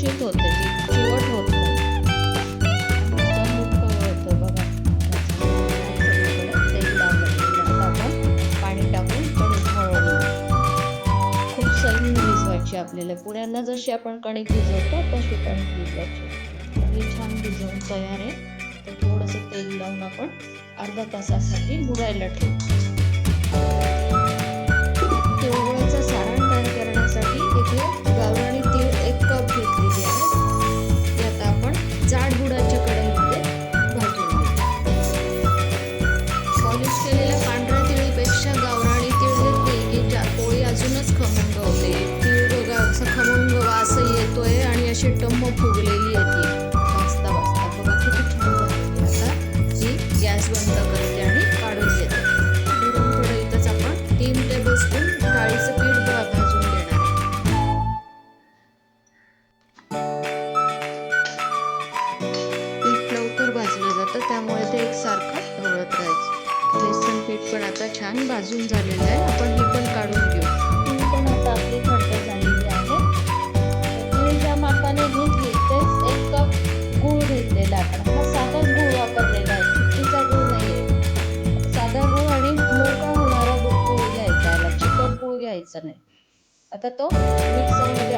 खुशखुशीत होतं चिवट होत बघा. तेल पाणी टाकून कणिक हळवलं खूप सैन भिजवायची आपल्याला. पुण्यांना जशी आपण कणिक भिजवतो तशी कणिक भिजवायची छान भिजवून तयार आहे. तर थोडंसं तेल लावून आपण अर्धा तासासाठी बुडायला ठेवू तेवढ्याचं सारण तयार करण्यासाठी इथे मध्ये फुगलेली येते मस्त मस्त बघा किती छान आता ही गॅस बंद करते आणि काढून घेते. धरून थोडं इथंच आपण तीन टेबल स्पून डाळीचं पीठ भाजून घेणार पीठ लवकर भाजलं जातं त्यामुळे ते एक सारखं ढवळत राहायचं. बेसन पीठ पण आता छान भाजून झालेलं आहे. आपण हे पण काढून घेऊ. मिक्सरने आता तो मिक्सरमध्ये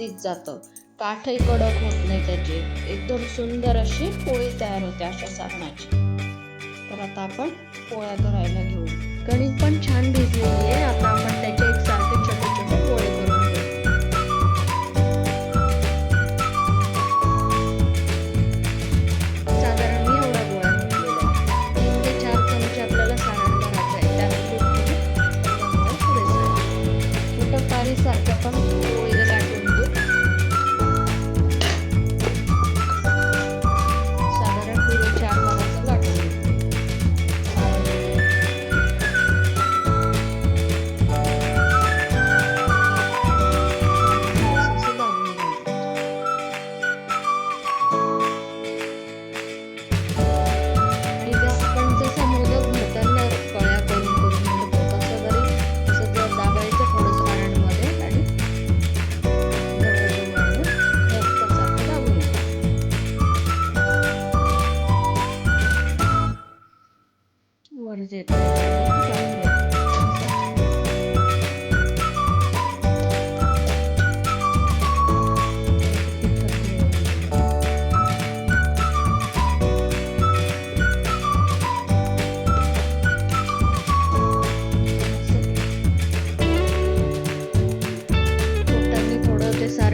व्यवस्थित जातं. काठही कडक होत नाही त्याचे. एकदम सुंदर अशी पोळी तयार होते अशा साधनाची तर आता आपण पोळ्या करायला घेऊ. गणित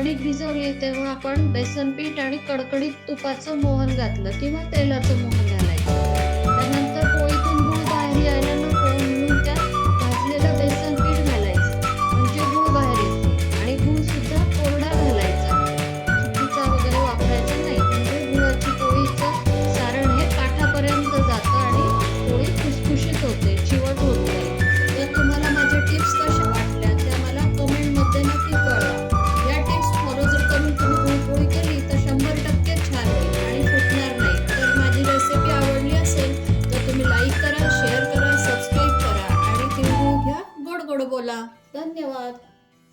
कणिक भिजवली तेव्हा आपण बेसन पीठ आणि कडकडीत तुपाचं मोहन घातलं किंवा तेलाचं मोहन